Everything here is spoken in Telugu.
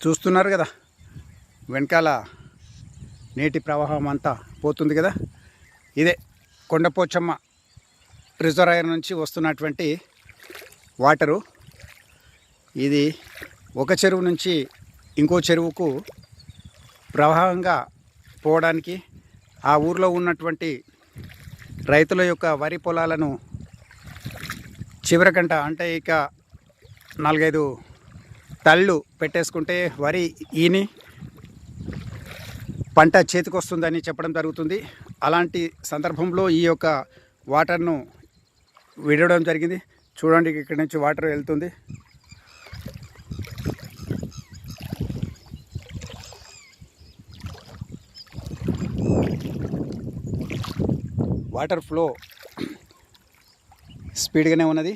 చూస్తున్నారు కదా. వెనకాల నీటి ప్రవాహం అంతా పోతుంది కదా. ఇదే కొండపోచమ్మ రిజర్వాయర్ నుంచి వస్తున్నటువంటి వాటరు. ఇది ఒక చెరువు నుంచి ఇంకో చెరువుకు ప్రవాహంగా పోవడానికి ఆ ఊర్లో ఉన్నటువంటి రైతుల యొక్క వరి పొలాలను చివరకంట అంటే ఇక నాలుగైదు తళ్ళు పెట్టేసుకుంటే వరి ఈని పంట చేతికొస్తుందని చెప్పడం జరుగుతుంది. అలాంటి సందర్భంలో ఈ యొక్క వాటర్ను విడవడం జరిగింది. చూడండి ఇక్కడి నుంచి వాటర్ వెళ్తుంది. వాటర్ ఫ్లో స్పీడ్గానే ఉన్నది.